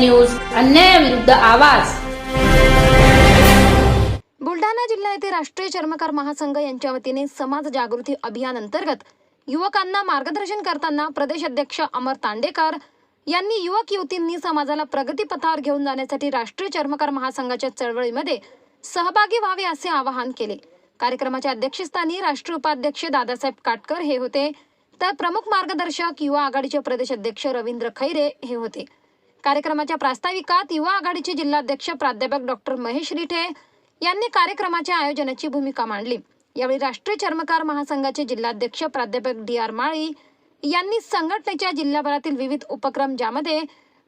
News अन्यायाविरुद्ध आवाज. बुलढाणा जिल्हा येथे राष्ट्रीय चर्मकार महासंघ यांच्या वतीने समाज जागृती अभियान अंतर्गत युवकांना मार्गदर्शन करताना प्रदेश अध्यक्ष अमर तांडेकर यांनी युवक युवतींनी समाजाला प्रगतीपथावर घेऊन जाण्यासाठी राष्ट्रीय चर्मकार महासंघाच्या चळवळीमध्ये सहभागी व्हावे असे आवाहन केले. कार्यक्रमाच्या अध्यक्षस्थानी राष्ट्रीय उपाध्यक्ष दादासाहेब काटकर हे होते. तर प्रमुख मार्गदर्शक युवा आघाडीचे प्रदेश अध्यक्ष रवींद्र खैरे हे होते. कार्यक्रमाच्या प्रास्ताविकात युवा आघाडीचे जिल्हाध्यक्ष प्राध्यापक डॉक्टर महेश रिठे यांनी कार्यक्रमाच्या आयोजनाची भूमिका मांडली. यावेळी राष्ट्रीय चर्मकार महासंघाचे जिल्हाध्यक्ष प्राध्यापक डी आर माळी यांनी संघटनेच्या जिल्हाभरातील विविध उपक्रम ज्यामध्ये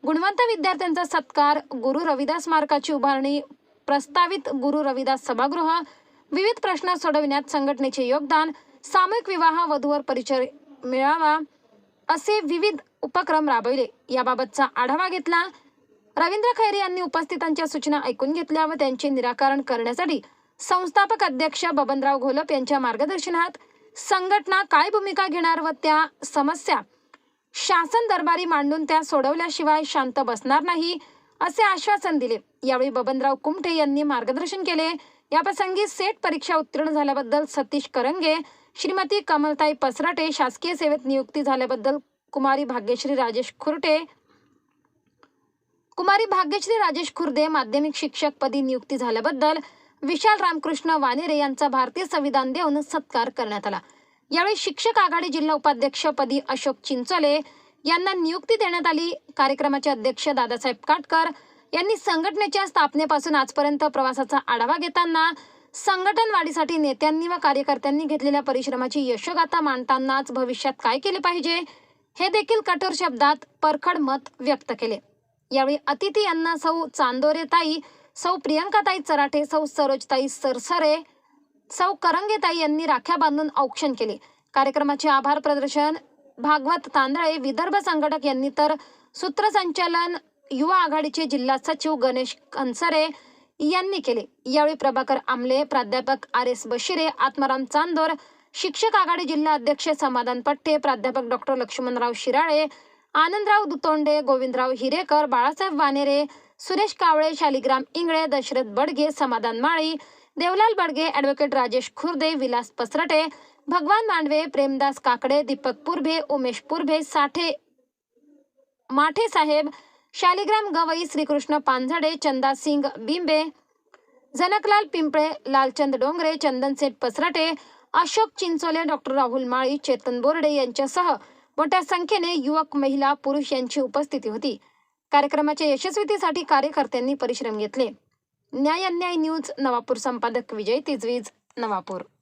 गुणवंत विद्यार्थ्यांचा सत्कार गुरु रविदास स्मारकाची उभारणी प्रस्तावित गुरु रविदास सभागृह विविध प्रश्न सोडविण्यात संघटनेचे योगदान सामूहिक विवाह वधूवर परिचय मिळावा असे विविध उपक्रम राबविले. याबाबतचा आढावा घेतला. रवींद्र खैरे यांनी उपस्थितांच्या सूचना ऐकून घेतल्या व त्यांचे निराकरण करण्यासाठी संस्थापक अध्यक्ष बबनराव घोलप यांच्या मार्गदर्शनात संघटना काय भूमिका घेणार व त्या समस्या शासन दरबारी मांडून त्या सोडवल्याशिवाय शांत बसणार नाही असे आश्वासन दिले. यावेळी बबनराव कुमठे यांनी मार्गदर्शन केले. याप्रसंगी सेट परीक्षा उत्तीर्ण झाल्याबद्दल सतीश करंगे श्रीमती कमलताई पसराटे शासकीय सेवेत नियुक्ती झाल्याबद्दल कुमारी भाग्यश्री राजेश खुर्टे. कुमारी भाग्यश्री राजेश खुर्दे माध्यमिक शिक्षक पदी नियुक्ती झाल्याबद्दल विशाल रामकृष्ण वानेरे यांचा भारतीय संविधान देऊन सत्कार करण्यात आला. यावेळी शिक्षक आघाडी जिल्हा उपाध्यक्षपदी अशोक चिंचोले यांना नियुक्ती देण्यात आली. कार्यक्रमाचे अध्यक्ष दादासाहेब काटकर यांनी संघटनेच्या स्थापनेपासून आजपर्यंत प्रवासाचा आढावा घेताना संघटन वाढीसाठी नेत्यांनी व कार्यकर्त्यांनी घेतलेल्या परिश्रमाची यशोगाथा मांडतानाच भविष्यात काय केले पाहिजे? हे देखील कठोर शब्दात परखड मत व्यक्त केले. यावेळी अतिथी यांना सौ चांदोरेताई सौ प्रियंकाताई चराठे सौ सरोजताई सरसरे सौ करंगेताई यांनी राख्या बांधून औक्षण केले. कार्यक्रमाचे आभार प्रदर्शन भागवत तांदळे विदर्भ संघटक यांनी तर सूत्रसंचालन युवा आघाडीचे जिल्हा सचिव गणेश कनसरे यांनी केले. यावेळी प्रभाकर आमले प्राध्यापक आर एस बशिरे आत्माराम चांदोर शिक्षक आघाडी जिल्हा अध्यक्ष समाधान पट्टे प्राध्यापक doctor Laxmanrao Shirale Anandrao Dutonde Govindrao Hirekar Balasaheb Wanere Suresh Kawale Shaligram Ingale Dashrath Badge Samadhan Mali Devlal Badge advocate Rajesh Khurde Vilas Pasarte Bhagwan Mandwe Premdas Kakde Deepak Purbhe Umesh Purbhe Sathe Mathe Saheb Shaligram Gawai Shrikrishna Panzade Chanda Singh Bimbe Janaklal Pimple Lalchand Dongre Chandanseth Pasarte Ashok Chinchole doctor Rahul Mali Chetan Borde यांच्यासह मोठ्या संख्येने युवक महिला पुरुष यांची उपस्थिती होती. कार्यक्रमाच्या यशस्वीतेसाठी कार्यकर्त्यांनी परिश्रम घेतले. न्याय अन्याय न्यूज नवापूर संपादक विजय तिजवीज नवापूर.